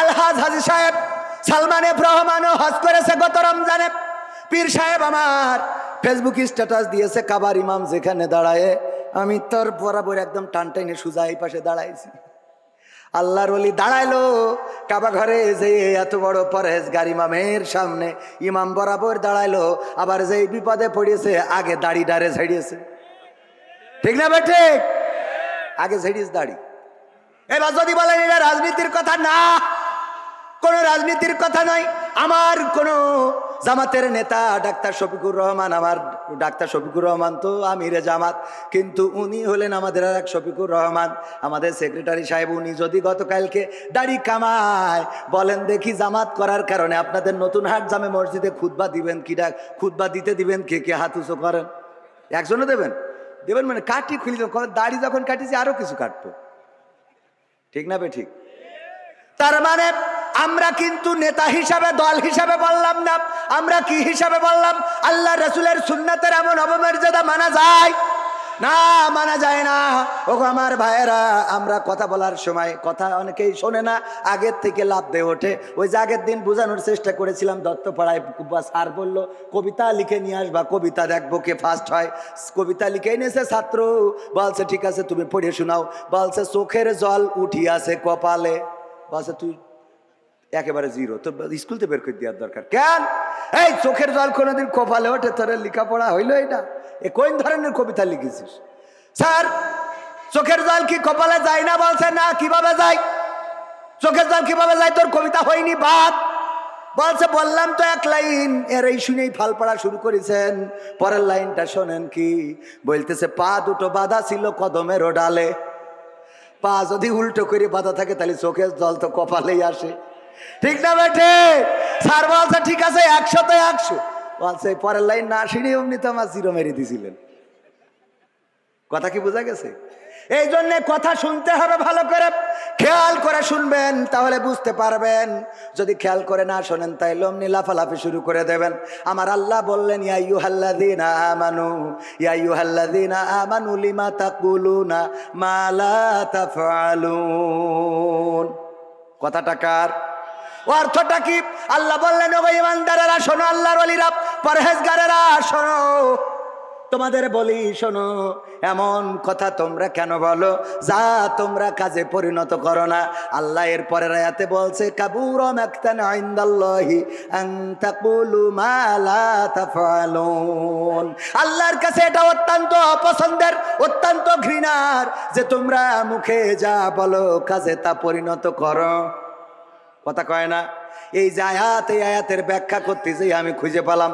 আলহাজ হাজি সাহেব, সালমান এফ রহমানও হজ করেছে গত রমজানে। পীর সাহেব আমার ফেসবুক স্ট্যাটাস দিয়েছে, কাবার ইমাম যেখানে দাঁড়ায়, আমি তোর বরাবর একদম টান টাইনে সুজা এই পাশে দাঁড়াইছি। আল্লাহর ওলি দাঁড়াইলো, কাবা ঘরে যে এত বড় পরেজ গাড়ি ইমামের সামনে ইমাম বরাবর দাঁড়াইলো, আবার যেই বিপদে পড়িয়েছে আগে দাড়ি ডারে ঝেড়িয়েছে। ঠিক না ভাই ঠিক আগে ঝেড়িস দাড়ি। এবার যদি বলেন এটা রাজনীতির কথা, না কোন রাজনীতির কথা নয়। আমার কোন জামাতের নেতা ডাক্তার শফিকুর রহমান, আমার ডাক্তার শফিকুর রহমান তো আমিরে জামাত। কিন্তু উনি হলেন আমাদের আর এক শফিকুর রহমান। আমাদের সেক্রেটারি সাহেব, উনি যদি গতকালকে দাড়ি কামায়, বলেন দেখি জামাত করার কারণে আপনাদের নতুন হাট জামে মসজিদে খুতবা দিবেন কিটা খুতবা দিতে দিবেন কে কে হাত উঁচু করেন? একজনও দেবেন? দেবেন মানে কাটি খুলি দাড়ি যখন কাটিছি আরও কিছু কাটবো। ঠিক না বে ঠিক? তার মানে আমরা কিন্তু নেতা হিসাবে, দল হিসাবে বললাম না। আমরা কি হিসাবে বললাম? আল্লাহ রসুলের সুন্নাতের এমন অবমর্যাদা মানা যায়? না, মানা যায় না। ও আমার ভাইয়েরা, আমরা কথা বলার সময় কথা অনেকেই শোনে না, আগের থেকে লাভ দিয়ে ওঠে। ওই যে আগের দিন বোঝানোর চেষ্টা করেছিলাম, দত্তপাড়ায় স্যার বলল, কবিতা লিখে নিয়ে আসবা, কবিতা দেখব কে ফার্স্ট হয়। কবিতা লিখে এনেছে ছাত্র। বলছে, ঠিক আছে, তুমি পড়ে শোনাও। বলছে, চোখের জল উঠিয়াছে কপালে। বলছে, তুই একেবারে জিরো তো স্কুল তো বের করে দেওয়ার দরকার। কেন? এই চোখের জল কোনোদিন কপালে ওঠে, তোর লেখাপড়া হইল এটা এ কোন ধরনের কবিতা লিখেছিস? স্যার, চোখের জল কি কপালে যায় না বলছে? না, কীভাবে যায়? চোখের জল কীভাবে যায়? তোর কবিতা হয়নি, বাদ। বলছে, বললাম তো এক লাইন। এর এই শুনেই ফাল পড়া শুরু করেছেন। পরের লাইনটা শোনেন কি? বলতেছে, পা দুটো বাধা ছিল কদমের ডালে। পা যদি উল্টো করে বাধা থাকে, তাহলে চোখের জল তো কপালেই আসে। ঠিক না বেঠে? স্যার বলছে, ঠিক আছে একশো তো একশো। বলছে পরের লাইন না শুনে অমনি তো আমার জিরো মেরে দিছিলেন। কথা কি বোঝা গেছে? এই জন্যে কথা শুনতে হবে ভালো করে। খেয়াল করে শুনবেন, তাহলে বুঝতে পারবেন। যদি খেয়াল করে না শোনেন, তাইলে অমনি লাফালাফি শুরু করে দেবেন। আমার আল্লাহ বললেন ইয়াইয়ু হাল্লাদিনা আমানু ইয়াইয়ু হাল্লাদিনা আমানু লিমা তাকুলুনা মালা তাফআলুন? কথাটা কার? অর্থটা কি? আল্লাহ বললেন ও ইমানদারেরা, শোনো আল্লাহর অলিরা পরহেজগারেরা, শোনো। তোমাদের বলি, শোনো, এমন কথা তোমরা কেন বলো? যা তোমরা কাজে পরিণত করো না। আল্লাহ এর পরের আয়াতে বলছে, কাবুর একতান আইন্দাল্লাহি আন তাকুলু তাফআলুন। আল্লাহর কাছে এটা অত্যন্ত অপছন্দের, অত্যন্ত ঘৃণার যে তোমরা মুখে যা বলো, কাজে তা পরিণত করো। কথা কয় না। এই যে আয়াত এই আয়াতের ব্যাখ্যা করতে যে আমি খুঁজে পেলাম।